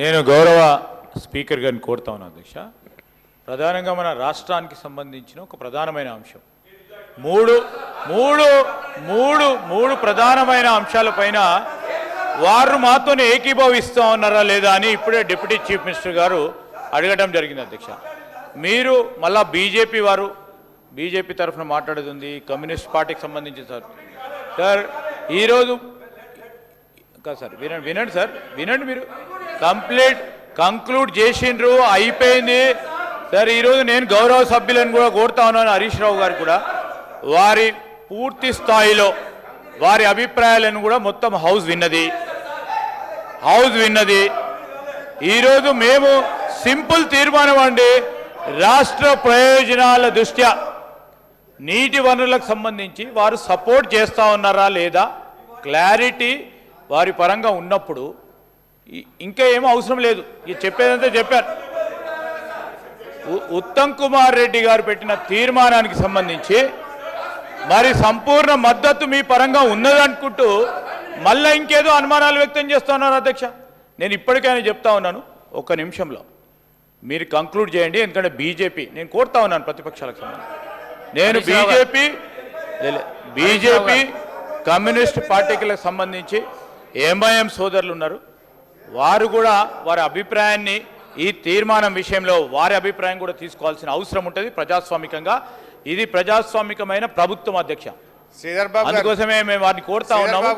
నేను గౌరవ స్పీకర్ గారిని కోరుతా ఉన్నాను అధ్యక్ష. ప్రధానంగా మన రాష్ట్రానికి సంబంధించిన ఒక ప్రధానమైన అంశం. మూడు మూడు మూడు మూడు ప్రధానమైన అంశాలపైన వారు మాతోనే ఏకీభవిస్తూ ఉన్నారా లేదా అని ఇప్పుడే డిప్యూటీ చీఫ్ మినిస్టర్ గారు అడగడం జరిగింది అధ్యక్ష. మీరు మళ్ళా బీజేపీ వారు బీజేపీ తరఫున మాట్లాడుతుంది కమ్యూనిస్ట్ పార్టీకి సంబంధించి సార్. సార్ ఈరోజు కాదు సార్ వినండి వినండి సార్ వినండి మీరు. కంప్లీట్ కంక్లూడ్ చేసిండ్రు అయిపోయింది. సార్ ఈరోజు నేను గౌరవ సభ్యులను కూడా కోరుతా ఉన్నాను హరీష్ రావు గారు కూడా. వారి పూర్తి స్థాయిలో వారి అభిప్రాయాలను కూడా మొత్తం హౌస్ విన్నది. హౌస్ విన్నది. ఈరోజు మేము సింపుల్ తీర్మానం అండి. రాష్ట్ర ప్రయోజనాల దృష్ట్యా నీటి వనరులకు సంబంధించి వారు సపోర్ట్ చేస్తా ఉన్నారా లేదా? క్లారిటీ వారి పరంగా ఉన్నప్పుడు ఇంకా ఏమీ అవసరం లేదు. ఇది చెప్పేదంతా చెప్పారు. ఉత్తమ్ కుమార్ రెడ్డి గారు పెట్టిన తీర్మానానికి సంబంధించి మరి సంపూర్ణ మద్దతు మీ పరంగా ఉన్నదనుకుంటూ మళ్ళీ ఇంకేదో అనుమానాలు వ్యక్తం చేస్తా ఉన్నారు అధ్యక్ష. నేను ఇప్పటికైనా చెప్తా ఉన్నాను. ఒక్క నిమిషంలో మీరు కంక్లూడ్ చేయండి. ఎందుకంటే బీజేపీ నేను కోరుతా ఉన్నాను ప్రతిపక్షాలకు సంబంధించి. నేను. బీజేపీ బీజేపీ కమ్యూనిస్ట్ పార్టీలకు సంబంధించి ఎంఐఎం సోదరులు ఉన్నారు. వారు కూడా వారి అభిప్రాయాన్ని ఈ తీర్మానం విషయంలో వారి అభిప్రాయం కూడా తీసుకోవాల్సిన అవసరం ఉంటుంది ప్రజాస్వామికంగా. ఇది ప్రజాస్వామికమైన ప్రభుత్వం అధ్యక్ష. అందుకోసమే మేము వారిని కోరుతా ఉన్నాము.